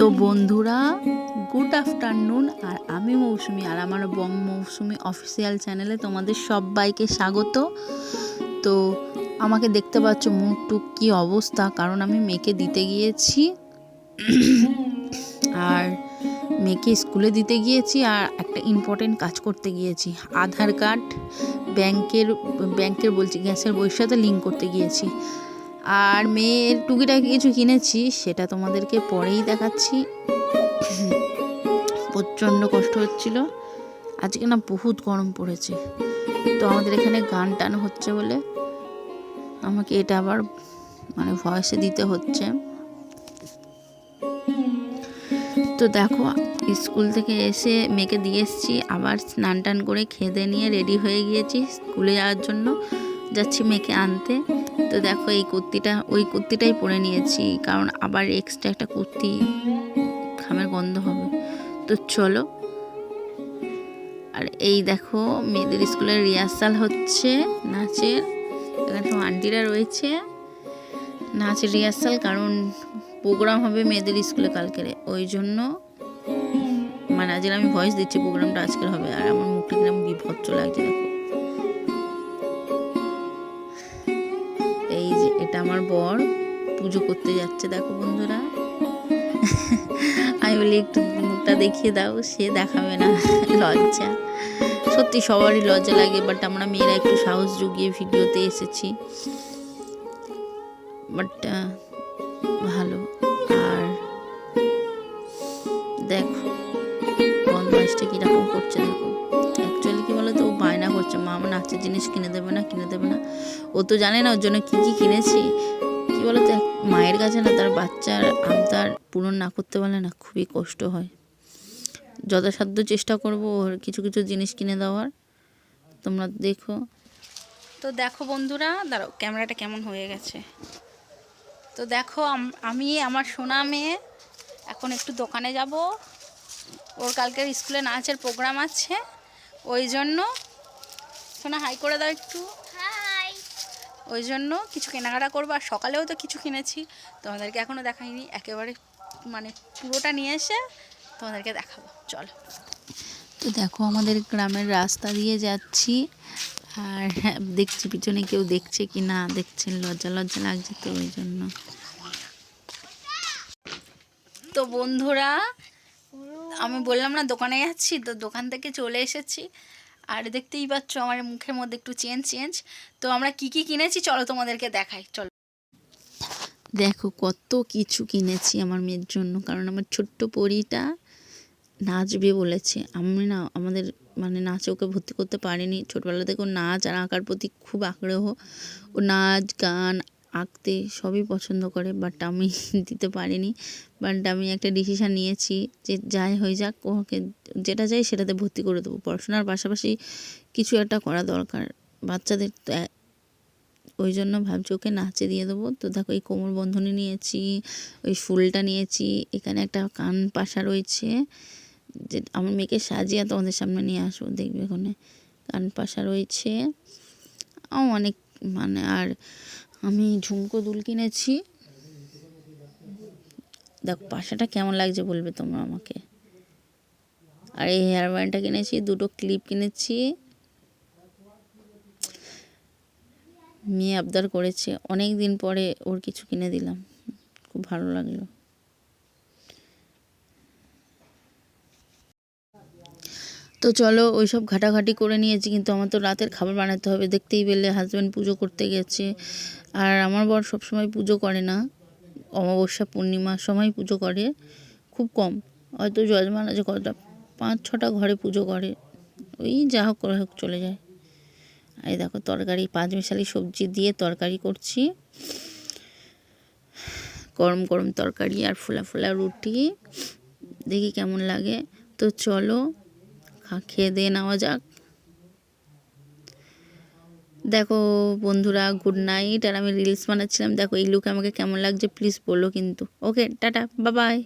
তো বন্ধুরা good afternoon আর আমি মৌসুমি, আর আমার বং মৌসুমি অফিসিয়াল চ্যানেলে তোমাদের সবাইকে স্বাগত। তো আমাকে দেখতে পাচ্ছ মুখ টুক কী অবস্থা, কারণ আমি মেয়েকে দিতে গিয়েছি। আর মেয়েকে স্কুলে দিতে গিয়েছি, আর একটা ইম্পর্টেন্ট কাজ করতে গিয়েছি। আধার কার্ড, ব্যাংকের ব্যাংকের বলছি, গ্যাসের বইয়ের সাথে লিঙ্ক করতে গিয়েছি। আর মেয়ের টুকিটাকি কিছু কিনেছি, সেটা তোমাদেরকে পরেই দেখাচ্ছি। প্রচণ্ড কষ্ট হচ্ছিল। আজকে না বহুত গরম পড়েছে। তো আমাদের এখানে গান টান হচ্ছে বলে আমাকে এটা আবার মানে ভয়েসে দিতে হচ্ছে। তো দেখো, স্কুল থেকে এসে মেয়েকে দিয়ে এসেছি, আবার স্নান টান করে খেদে নিয়ে রেডি হয়ে গিয়েছি স্কুলে যাওয়ার জন্য। যাচ্ছি মেয়েকে আনতে। তো দেখো এই কুর্তিটা, ওই কুর্তিটাই পরে নিয়েছি, কারণ আবার এক্সট্রা একটা কুর্তি খামের গন্ধ হবে। তো চলো। আর এই দেখো, মেয়েদের স্কুলের রিহার্সাল হচ্ছে, নাচের। এখানে সব আন্টিরা রয়েছে। নাচের রিহার্সাল কারণ প্রোগ্রাম হবে মেয়েদের স্কুলে কালকের। ওই জন্য মানে আজকে আমি ভয়েস দিচ্ছি প্রোগ্রামটা আজকের হবে। আর আমার মুখটা কীরকম বিভৎস লাগছে, দেখো। আমার বর পুজো করতে যাচ্ছে, দেখো বন্ধুরা। আমি বলি, একটু মুখটা দেখিয়ে দাও, সে দেখাবে না। লজ্জা। সত্যি সবারই লজ্জা লাগে বাট আমরা মেয়েরা একটু সাহস জুগিয়ে ভিডিওতে এসেছি। বাট ভালো। আর দেখো, বদমাইশটা কীরকম করছে, দেখো। অ্যাকচুয়ালি কী বলো তো ও বায়না করছে। মা আমার নাচের জিনিস কিনে দেবে না, কিনে দেবে না। ও তো জানে না, ওর জন্য কী কী কিনেছি। কী বলো তো মায়ের কাছে না তার বাচ্চার আবদার পূরণ না করতে পারলে না খুবই কষ্ট হয়। যথাসাধ্য চেষ্টা করব ওর কিছু কিছু জিনিস কিনে দেওয়ার। তোমরা দেখো। তো দেখো বন্ধুরা দাঁড়াও ক্যামেরাটা কেমন হয়ে গেছে? তো দেখো আমি আমার সোনা মেয়ে এখন একটু দোকানে যাব। ওর কালকের স্কুলে নাচের প্রোগ্রাম আছে ওই জন্য। সোনা হাই করে দাও একটু। ওই জন্য কিছু কেনাকাটা করব আর সকালেও তো কিছু কিনেছি। তোমাদেরকে এখনও দেখাইনি একেবারে মানে পুরোটা নিয়ে এসে তোমাদেরকে দেখাবো। চলো। তো দেখো আমাদের গ্রামের রাস্তা দিয়ে যাচ্ছি আর দেখছি পিছনে কেউ দেখছে কি না দেখছেন লজ্জা লজ্জা লাগছে তো ওই জন্য। তো বন্ধুরা আমি বললাম না দোকানে যাচ্ছি তো দোকান থেকে চলে এসেছি। আর দেখতেই পাচ্ছ আমার মুখের মধ্যে একটু চেঞ্জ চেঞ্জ তো আমরা কি কি কিনেছি? চলো তোমাদেরকে দেখাই। চলো। দেখো, কত কিছু কিনেছি আমার মেয়ের জন্য। কারণ আমার ছোট্ট পরিটা নাচবে বলেছে। আমি না, আমাদের মানে নাচে ওকে ভর্তি করতে পারিনি। ছোটবেলা থেকে ওর নাচ আর আঁকার প্রতি খুব আগ্রহ। ও নাচ, গান আঁকতে সবই পছন্দ করে বাট আমি দিতে পারিনি। বাট আমি একটা ডিসিশান নিয়েছি যে যাই হয়ে যাক, ওকে যেটা চাই সেটাতে ভর্তি করে দেবো। পড়াশোনার পাশাপাশি কিছু একটা করা দরকার। বাচ্চাদের তো ওই জন্য ভাবছি ওকে নাচে দিয়ে দেবো। তো দেখো, এই কোমর বন্ধনী নিয়েছি, ওই ফুলটা নিয়েছি, এখানে একটা কান পাশা রয়েছে। যে আমার মেয়েকে সাজিয়ে তোমাদের সামনে নিয়ে আসব, দেখবে ওখানে কান পাশা রয়েছে। অনেক মানে আর আমি ঝুমকো দুল কিনেছি। দেখো, পাশাটা কেমন লাগছে বলবে তোমরা আমাকে। আর এই হেয়ার ব্যান্ডটা কিনেছি, দুটো ক্লিপ কিনেছি। মেয়ে আবদার করেছে। অনেক দিন পরে ওর কিছু কিনে দিলাম। খুব ভালো লাগল। তো চলো ওই সব ঘাটাঘাটি করে নিয়েছি, কিন্তু আমার তো রাতের খাবার বানাতে হবে। দেখতেই পেলে হাজব্যান্ড পুজো করতে গেছে। আর আমার বর সবসময় পুজো করে না। অমাবস্যা পূর্ণিমার সময় পুজো করে, খুব কম। হয়তো যজমান আছে কতটা পাঁচ, ছটা ঘরে পুজো করে। ওই যা হোক করে হোক চলে যায়। এই দেখো তরকারি, পাঁচ মিশালি সবজি দিয়ে তরকারি করছি। গরম গরম তরকারি আর ফোলা ফোলা রুটি। দেখি কেমন লাগে। তো চলো খেয়ে দিয়ে নেওয়া যাক। দেখো বন্ধুরা গুড নাইট আর আমি রিলস বানাচ্ছিলাম। দেখো এই লুকে আমাকে কেমন লাগছে প্লিজ বলো কিন্তু। ওকে টাটা বাবাই